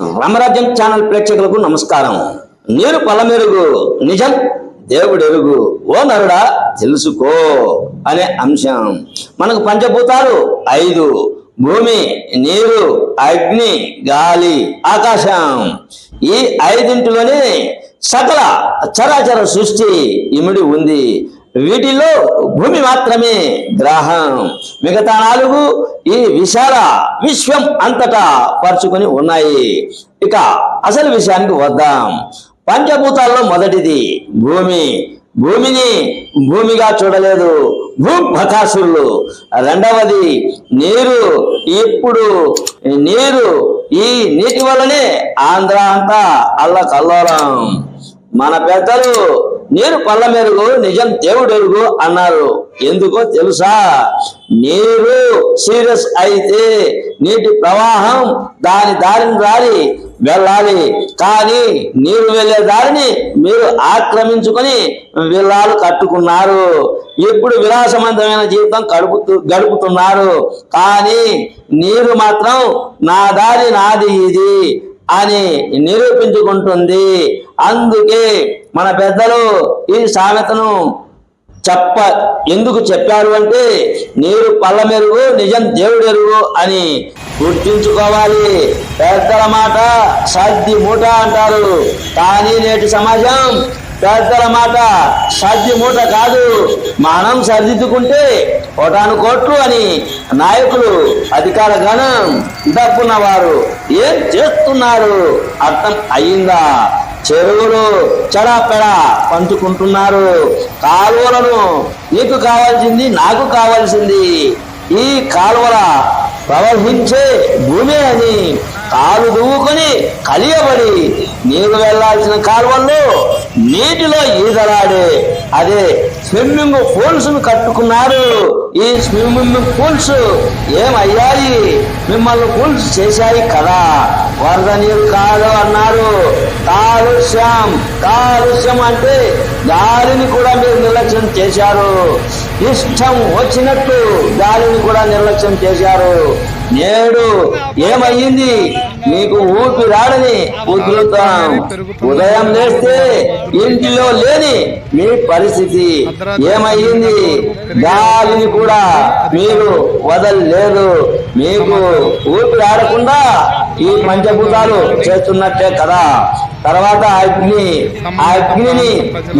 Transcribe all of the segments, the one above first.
రామరాజ్యం channel ప్రేక్షకులకు నమస్కారం. నీరు పలమెరుగు నిజం దేవుడెరుగు. ఓ నరుడా తెలుసుకో అనే అంశం. మనకు పంచభూతాలు ఐదు. భూమి నీరు అగ్ని గాలి ఆకాశం. ఈ ఐదింటిలోనే సకల చరాచర సృష్టి ఇమిడి ఉంది. వీటిలో భూమి మాత్రమే గ్రహం. మిగతా నాలుగు ఈ విశాల విశ్వం అంతటా పరుచుకొని ఉన్నాయి. ఇక అసలు విషయానికి వద్దాం. పంచభూతాల్లో మొదటిది భూమి. భూమిని భూమిగా చూడలేదు. భూభకాసురులు. రెండవది నీరు. ఇప్పుడు నీరు ఈ నీటి వల్లనే ఆంధ్ర అంతా అల్ల కల్లోలం మన పెద్దలు నేను పళ్ళ మెరుగు నిజం దేవుడెరుగు అన్నారు. ఎందుకో తెలుసా? నీరు సీరియస్ అయితే నీటి ప్రవాహం దాని దారిని దారి వెళ్ళాలి. కానీ నీరు వెళ్ళే దారిని మీరు ఆక్రమించుకొని విల్లాలు కట్టుకున్నారు. ఇప్పుడు విలాసవంతమైన జీవితం గడుపుతూ గడుపుతున్నారు. కానీ నీరు మాత్రం నా దారి నాది ఇది. అని నిరూపించుకుంటుంది. అందుకే మన పెద్దలు ఈ సామెతను చెప్ప ఎందుకు చెప్పారు అంటే నీరు పళ్ళ మెరుగు నిజం దేవుడు ఎరుగు అని గుర్తించుకోవాలి. పెద్దల మాట సర్ది మూట అంటారు. కానీ నేటి సమాజం పెద్దల మాట సాధ్యమూట మూట కాదు. మనం సర్దిద్దుకుంటే కోటాను కోట్లు అని నాయకులు అధికార గణం డబ్బున్న వారు ఏం చేస్తున్నారు? అర్థం అయిందా? చెరువులు చెడాపెడా పంచుకుంటున్నారు. కాలువలను నీకు కావాల్సింది నాకు కావాల్సింది. ఈ కాలువల ప్రవహించే భూమి అని కాలు దువ్వుకొని కలియబడి నీరు వెళ్ళాల్సిన కాలువల్లో నీటిలో ఈదలాడే అదే స్విమ్మింగ్ పూల్స్ కట్టుకున్నారు. ఈ స్విమ్మింగ్ పూల్స్ ఏమయ్యాయి? మిమ్మల్ని పూల్స్ చేశాయి కదా. వరద నీరు కాదు అన్నారు. కాలుష్యం కాలుష్యం అంటే గాలిని కూడా మీరు నిర్లక్ష్యం చేశారు. ఇష్టం వచ్చినట్టు గాలిని కూడా నిర్లక్ష్యం చేశారు. నేడు ఏమయ్యింది? మీకు ఊపిరాడని ఉధృతం. ఉదయం లేస్తే ఇంటిలో లేని మీ పరిస్థితి ఏమయ్యింది గాలిని కూడా మీరు వదలలేదు. మీకు ఊపిరాడకుండా ఈ పంచభూతాలు చేస్తున్నట్టే కదా. తర్వాత అగ్ని ఆ అగ్నిని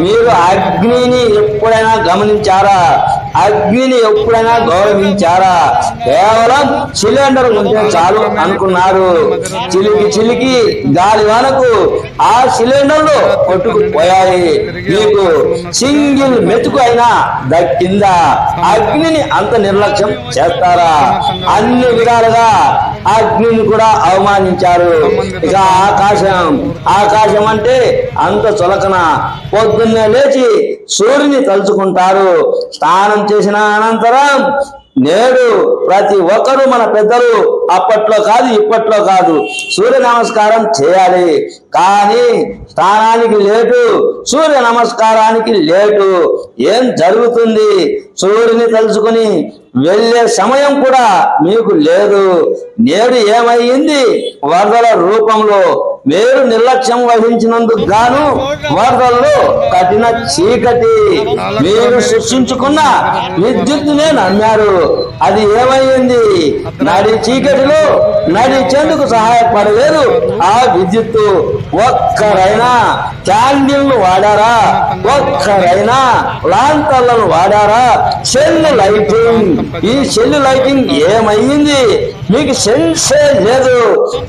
మీరు అగ్నిని ఎప్పుడైనా గమనించారా? అగ్నిని ఎప్పుడైనా గౌరవించారా? కేవలం సిలిండర్ ఉంటే చాలు అనుకున్నారు. చిలికి చిలికి గాలి వనకు ఆ సిలిండర్లు కొట్టుకుపోయాయి. మీకు సింగిల్ మెతుకు అయినా దక్కిందా? అగ్నిని అంత నిర్లక్ష్యం చేస్తారా? అన్ని విధాలుగా అగ్నిని కూడా అవమానించారు. ఇక ఆకాశం ఆకాశం అంటే అంత చులకన. పొద్దున్నే లేచి సూర్యుని తలుచుకుంటారు. స్నానం చేసిన అనంతరం నేడు ప్రతి ఒక్కరూ మన పెద్దలు అప్పట్లో కాదు ఇప్పట్లో కాదు సూర్య నమస్కారం చేయాలి. కానీ స్నానానికి లేటు సూర్య నమస్కారానికి లేటు. ఏం జరుగుతుంది? సూర్యుని తలుచుకుని వెళ్ళే సమయం కూడా మీకు లేదు. నేడు ఏమయ్యింది వరదల రూపంలో మీరు నిర్లక్ష్యం వహించినందుకు గాను వరదల్లో కఠిన చీకటి. మీరు సృష్టించుకున్న విద్యుత్తునే నమ్మారు. అది ఏమయ్యింది నడి చీకటిలో నడిచేందుకు సహాయపడలేదు. ఆ విద్యుత్తు ఒక్కరైనా క్యాండిల్ను వాడారా? ఒక్కరైనా లాంతర్లను వాడారా? Cell lighting. ఈ సెల్ లైటింగ్ ఏమయ్యింది? మీకు సెన్సే లేదు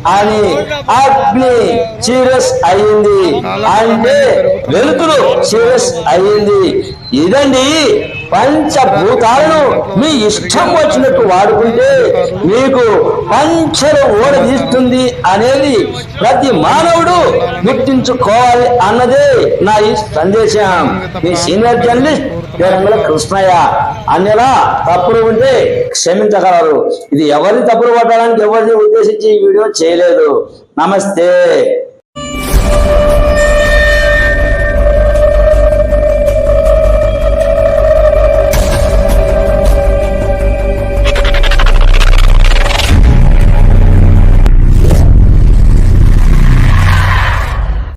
అని అగ్ని సీరియస్ అయ్యింది. అంటే వెలుతురు సీరియస్ అయ్యింది. ఇదండి పంచభూతాలను మీ ఇష్టం వచ్చినట్టు వాడుకుంటే మీకు పంచలు ఓడదీస్తుంది అనేది ప్రతి మానవుడు గుర్తించుకోవాలి అన్నదే నా ఈ సందేశం. మీ సీనియర్ జర్నలిస్ట్ పేరంగుల కృష్ణయ్య. అన్నిలా తప్పులు ఉంటే క్షమించగలరు. ఇది ఎవరిని తప్పులు పట్టడానికి ఎవరిని ఉద్దేశించి ఈ వీడియో చేయలేదు. నమస్తే.